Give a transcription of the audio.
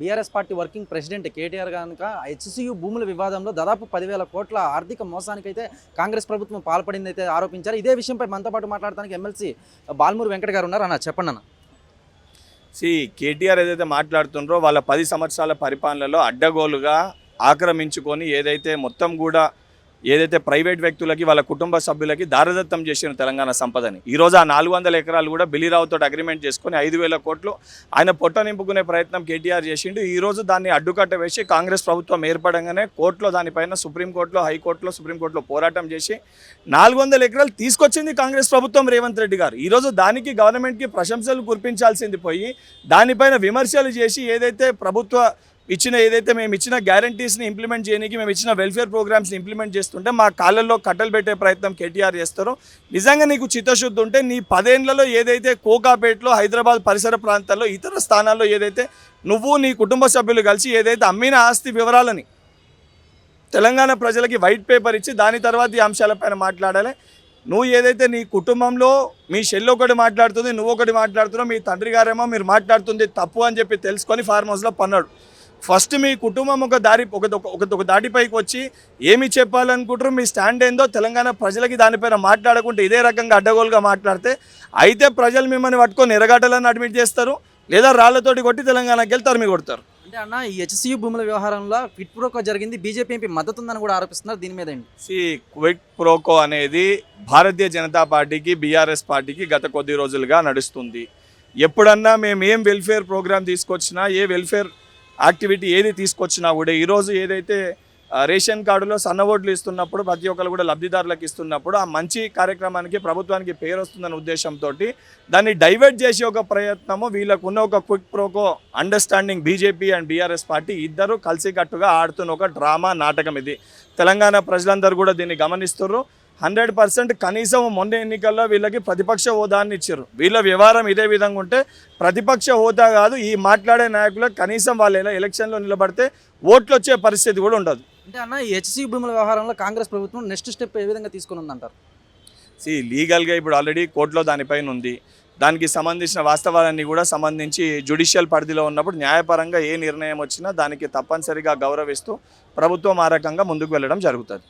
BRS party working president KTR కనుక HCU భూముల వివాదంలో దాదాపు పదివేల కోట్ల ఆర్థిక మోసానికైతే కాంగ్రెస్ ప్రభుత్వం పాల్పడింది అయితే ఆరోపించారు. ఇదే విషయంపై మనతో పాటు మాట్లాడడానికి ఎమ్మెల్సీ బాల్మూరి వెంకట గారు ఉన్నారు. అన్న చెప్పండి అన్న. సి కేటీఆర్ ఏదైతే మాట్లాడుతుండ్రో వాళ్ళ పది సంవత్సరాల పరిపాలనలో అడ్డగోలుగా ఆక్రమించుకొని ఏదైతే మొత్తం కూడా ఏదైతే ప్రైవేట్ వ్యక్తులకి వాళ్ళ కుటుంబ సభ్యులకి దారదత్తం చేసిన తెలంగాణ సంపదని. ఈరోజు ఆ నాలుగు వందల ఎకరాలు కూడా బిలీరావుతో అగ్రిమెంట్ చేసుకొని ఐదు వేల కోట్లు ఆయన పొట్ట నింపుకునే ప్రయత్నం కేటీఆర్ చేసిండు. ఈరోజు దాన్ని అడ్డుకట్ట వేసి కాంగ్రెస్ ప్రభుత్వం ఏర్పడంగానే కోర్టులో దానిపైన సుప్రీంకోర్టులో హైకోర్టులో సుప్రీంకోర్టులో పోరాటం చేసి నాలుగు వందల ఎకరాలు తీసుకొచ్చింది కాంగ్రెస్ ప్రభుత్వం రేవంత్ రెడ్డి గారు. ఈరోజు దానికి గవర్నమెంట్కి ప్రశంసలు కురిపించాల్సింది పోయి దానిపైన విమర్శలు చేసి ఏదైతే ప్రభుత్వ ఇచ్చిన ఏదైతే మేము ఇచ్చిన గ్యారంటీస్ని ఇంప్లిమెంట్ చేయడానికి మేము ఇచ్చిన వెల్ఫేర్ ప్రోగ్రామ్స్ని ఇంప్లిమెంట్ చేస్తుంటే మా కాళ్ళల్లో కట్టలు పెట్టే ప్రయత్నం కేటీఆర్ చేస్తారో. నిజంగా నీకు చిత్తశుద్ధి ఉంటే నీ పదేళ్ళలో ఏదైతే కోకాపేటలో హైదరాబాద్ పరిసర ప్రాంతాల్లో ఇతర స్థానాల్లో ఏదైతే నువ్వు నీ కుటుంబ సభ్యులు కలిసి ఏదైతే అమ్మిన ఆస్తి వివరాలని తెలంగాణ ప్రజలకి వైట్ పేపర్ ఇచ్చి దాని తర్వాత ఈ అంశాలపైన మాట్లాడాలి. నువ్వు ఏదైతే నీ కుటుంబంలో మీ షెల్ ఒకటి మాట్లాడుతుంది నువ్వు ఒకటి మాట్లాడుతున్నావు మీ తండ్రి గారేమో మీరు మాట్లాడుతుంది తప్పు అని చెప్పి తెలుసుకొని ఫార్మ్ హౌస్లో పన్నాడు. ఫస్ట్ మీ కుటుంబం ఒక దారి ఒక ఒక- దాటిపైకి వచ్చి ఏమి చెప్పాలనుకుంటారు మీ స్టాండ్ ఏందో తెలంగాణ ప్రజలకి దానిపైన మాట్లాడకుంటే ఇదే రకంగా అడ్డగోలుగా మాట్లాడితే అయితే ప్రజలు మిమ్మల్ని పట్టుకొని ఎరగడ్డలని అడ్మిట్ చేస్తారు లేదా రాళ్ళతోటి కొట్టి తెలంగాణకి వెళ్ళి తరిమి కొడతారు. అంటే అన్న ఈ హెచ్సియు భూముల వ్యవహారంలో క్విట్ ప్రోకో జరిగింది బీజేపీ ఎంపీ మద్దతు ఉందని కూడా ఆరోపిస్తున్నారు దీని మీద సి క్విక్ ప్రోకో అనేది భారతీయ జనతా పార్టీకి బీఆర్ఎస్ పార్టీకి గత కొద్ది రోజులుగా నడుస్తుంది. ఎప్పుడన్నా మేము ఏం వెల్ఫేర్ ప్రోగ్రామ్ తీసుకొచ్చినా ఏ వెల్ఫేర్ యాక్టివిటీ ఏది తీసుకొచ్చినా కూడా ఈరోజు ఏదైతే రేషన్ కార్డులో సన్న ఓట్లు ఇస్తున్నప్పుడు ప్రతి ఒక్కరు కూడా లబ్ధిదారులకు ఇస్తున్నప్పుడు ఆ మంచి కార్యక్రమానికి ప్రభుత్వానికి పేరు వస్తుందనే ఉద్దేశంతో దాన్ని డైవర్ట్ చేసే ఒక ప్రయత్నము వీళ్ళకు ఉన్న ఒక quid pro quo understanding BJP and BRS party ఇద్దరు కలిసికట్టుగా ఆడుతున్న ఒక డ్రామా నాటకం ఇది. తెలంగాణ ప్రజలందరూ కూడా దీన్ని గమనిస్తున్నారు హండ్రెడ్ పర్సెంట్ కనీసం మొన్న ఎన్నికల్లో వీళ్ళకి ప్రతిపక్ష హోదాన్ని ఇచ్చారు. వీళ్ళ వ్యవహారం ఇదే విధంగా ఉంటే ప్రతిపక్ష హోదా కాదు ఈ మాట్లాడే నాయకులకు కనీసం వాళ్ళు ఎలా ఎలక్షన్లో నిలబడితే ఓట్లు వచ్చే పరిస్థితి కూడా ఉండదు. అంటే అన్న ఈ హెచ్సియు భూముల వ్యవహారంలో కాంగ్రెస్ ప్రభుత్వం నెక్స్ట్ స్టెప్ ఏ విధంగా తీసుకుని ఉందంటారు సి లీగల్గా ఇప్పుడు ఆల్రెడీ కోర్టులో దానిపైన ఉంది. దానికి సంబంధించిన వాస్తవాలన్నీ కూడా సంబంధించి జుడిషియల్ పరిధిలో ఉన్నప్పుడు న్యాయపరంగా ఏ నిర్ణయం వచ్చినా దానికి తప్పనిసరిగా గౌరవిస్తూ ప్రభుత్వం ఆ రకంగా ముందుకు వెళ్ళడం జరుగుతుంది.